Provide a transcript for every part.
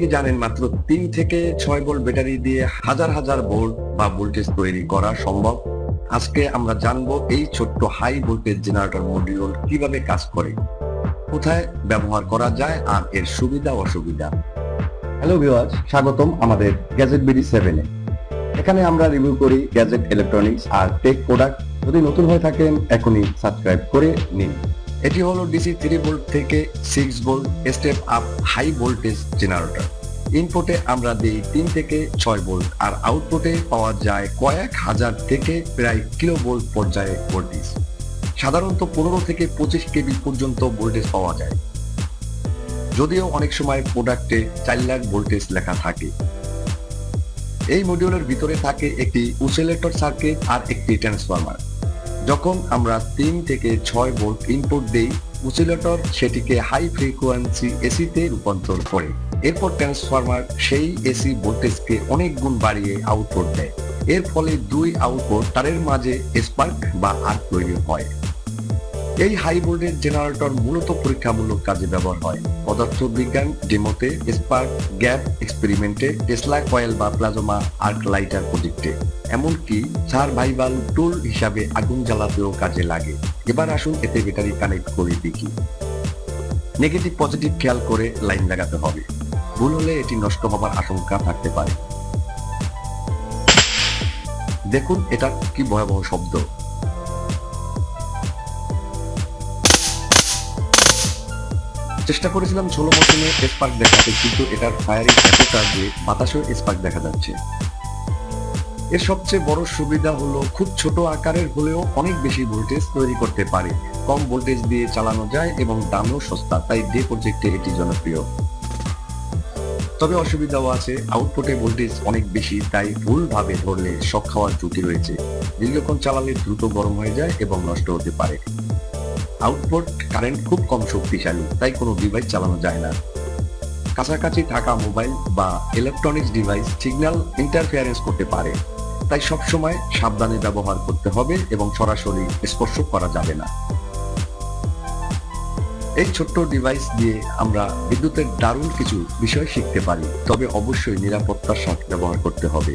কি জানেন মাত্র তিন থেকে ছয় ভোল্ট ব্যাটারি দিয়ে হাজার হাজার ভোল্ট বা ভোল্টেজ তৈরি করা সম্ভব। আজকে আমরা জানব এই ছোট্ট হাই ভোল্টেজ জেনারেটর মডিউল কীভাবে কাজ করে, কোথায় ব্যবহার করা যায় আর এর সুবিধা, অসুবিধা। হ্যালো ভিউয়ার্স, স্বাগতম আমাদের গ্যাজেট বিডি সেভেনে। এখানে আমরা রিভিউ করি গ্যাজেট ইলেকট্রনিক্স আর টেক প্রোডাক্ট। যদি নতুন হয়ে থাকেন, এখনই সাবস্ক্রাইব করে নিন। এটি হলো ডিসি থ্রি ভোল্ট থেকে six volt step up high voltage generator. ইনপুটে আমরা দিই তিন থেকে ছয় ভোল্ট আর আউটপুটে পাওয়া যায় কয়েক হাজার থেকে প্রায় কিলো ভোল্ট পর্যায়ে ভোল্টেজ। সাধারণত পনেরো থেকে পঁচিশ কেবি পর্যন্ত ভোল্টেজ পাওয়া যায়। যদিও অনেক সময় প্রোডাক্টে চার লাখ ভোল্টেজ লেখা থাকে। এই মডিউলের ভিতরে থাকে একটি উসিলেটর সার্কিট আর একটি ট্রান্সফরমার যখন আমরা তিন থেকে ছয় ভোল্ট ইনপুট দেই উসিলেটর সেটিকে হাই ফ্রিকোয়েন্সি এসিতে রূপান্তর করে। এরপর ট্রান্সফরমার সেই এসি ভোল্টেজকে অনেক গুণ বাড়িয়ে আউটপুট দেয়। এর ফলে দুই আউটপুট তারের মাঝে স্পার্ক বা আর্ক তৈরি হয়। এই হাই ভোল্টেজ জেনারেটর মূলত পরীক্ষামূলক কাজে ব্যবহার হয়। পদার্থ বিজ্ঞান ডেমোতে, স্পার্ক, গ্যাপ এক্সপেরিমেন্টে, টেসলা কয়েল বা প্লাজমা আর্ক লাইটার প্রজেক্টে এমনকি সার্ভাইভাল টুল হিসাবে আগুন জ্বালাতেও কাজে লাগে। এবার আসুন এতে ব্যাটারি কানেক্ট করে দেখি। নেগেটিভ পজিটিভ খেয়াল করে লাইন লাগাতে হবে। ভুল হলে এটি নষ্ট হবার আশঙ্কা থাকতে পারে। দেখুন এটা কি ভয়াবহ শব্দ। চেষ্টা করেছিলাম ষোলো মৌসুমে স্পার্ক দেখাতে, কিন্তু এটার ফায়ারিং এতটা যে বাতাসেও স্পার্ক দেখা যাচ্ছে। এর সবচেয়ে বড় সুবিধা হলো খুব ছোট আকারের হলেও অনেক বেশি ভোল্টেজ তৈরি করতে পারে। কম ভোল্টেজ দিয়ে চালানো যায় এবং দামও সস্তা, তাই ডে প্রজেক্টে এটি জনপ্রিয়। তবে অসুবিধাও আছে আউটপুটে ভোল্টেজ অনেক বেশি, তাই ভুলভাবে ধরলে শখ খাওয়ার ঝুঁকি রয়েছে। দীর্ঘক্ষণ চালালে দ্রুত গরম হয়ে যায় এবং নষ্ট হতে পারে। আউটপুট কারেন্ট খুব কম শক্তিশালী, তাই কোনো ডিভাইস চালানো যায় না। কাছাকাছি থাকা মোবাইল বা ইলেকট্রনিক্স ডিভাইস সিগন্যাল ইন্টারফিয়ারেন্স করতে পারে, তাই সবসময় সাবধানে ব্যবহার করতে হবে এবং সরাসরি স্পর্শ করা যাবে না। এই ছোট্ট ডিভাইস দিয়ে আমরা বিদ্যুতের দারুণ কিছু বিষয় শিখতে পারি, তবে অবশ্যই নিরাপত্তার সাথে ব্যবহার করতে হবে।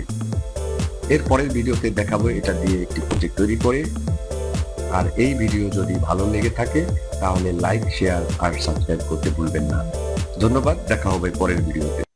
এর পরের ভিডিওতে দেখাবো এটা দিয়ে একটি প্রজেক্ট তৈরি করে আর এই ভিডিও যদি ভালো লেগে থাকে, তাহলে লাইক শেয়ার আর সাবস্ক্রাইব করতে ভুলবেন না। ধন্যবাদ, দেখা হবে পরের ভিডিওতে।